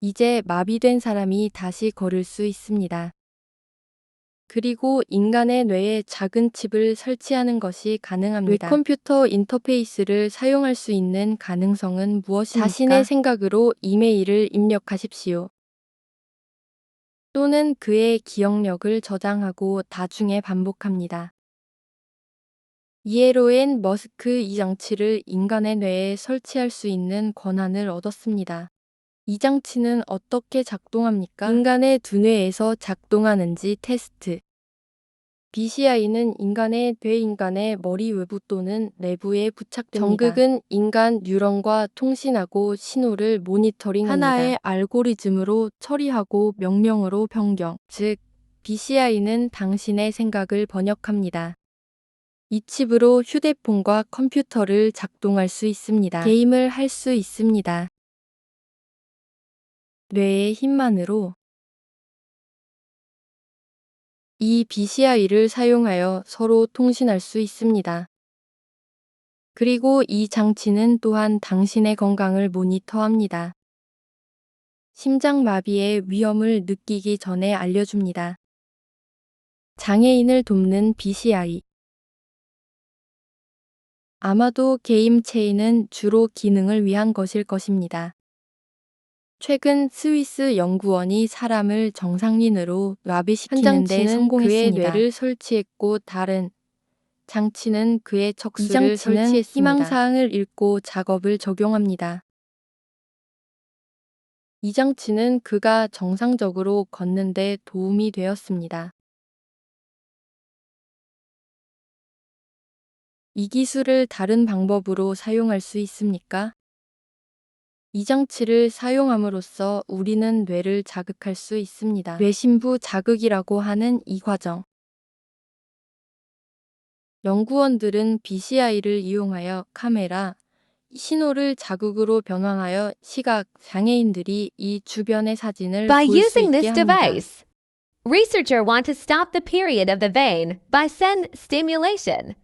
이제 마비된 사람이 다시 걸을 수 있습니다. 그리고 인간의 뇌에 작은 칩을 설치하는 것이 가능합니다. 뇌 컴퓨터 인터페이스를 사용할 수 있는 가능성은 무엇입니까? 자신의 생각으로 이메일을 입력하십시오. 또는 그의 기억력을 저장하고 나중에 반복합니다. 이에로엔 머스크 이 장치를 인간의 뇌에 설치할 수 있는 권한을 얻었습니다. 이 장치는 어떻게 작동합니까? 인간의 두뇌에서 작동하는지 테스트. BCI는 인간의 뇌인간의 머리 외부 또는 내부에 부착됩니다. 정극은 인간 뉴런과 통신하고 신호를 모니터링합니다. 하나의 알고리즘으로 처리하고 명령으로 변경. 즉, BCI는 당신의 생각을 번역합니다. 이 칩으로 휴대폰과 컴퓨터를 작동할 수 있습니다. 게임을 할 수 있습니다. 뇌의 힘만으로 이 BCI를 사용하여 서로 통신할 수 있습니다. 그리고 이 장치는 또한 당신의 건강을 모니터합니다. 심장마비의 위험을 느끼기 전에 알려줍니다. 장애인을 돕는 BCI 아마도 게임 체인은 주로 기능을 위한 것일 것입니다. 최근 스위스 연구원이 사람을 정상인으로 마비시키는 데 성공했습니다. 그의 뇌를 설치했고 다른 장치는 그의 척수를 설치했습니다. 희망사항을 읽고 작업을 적용합니다. 이 장치는 그가 정상적으로 걷는 데 도움이 되었습니다. 이 기술을 다른 방법으로 사용할 수 있습니까? 이 장치를 사용함으로써 우리는 뇌를 자극할 수 있습니다. 뇌신부 자극이라고 하는 이 과정. 연구원들은 BCI를 이용하여 카메라, 신호를 자극으로 변환하여 시각 장애인들이 이 주변의 사진을 By 볼수 using 있게 this 합니다. device, researcher want to stop the period of the vein by sen stimulation.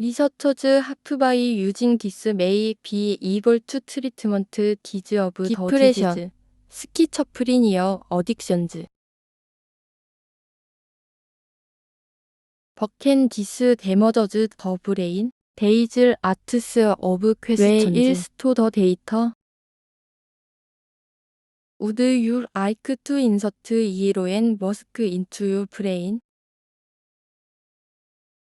리서처즈 하프바이 유징 디스 메이 비 이벌 투 트리트먼트 디즈 더 디프레션. 스키처프리니어 어딕션즈. 버켄 디스 데머저즈 더 브레인. 데이즐 아트스 오브 퀘스천즈. 왜 일스토 더 데이터. 우드 유 아이크 투 인서트 이로엔 머스크 인투 유 브레인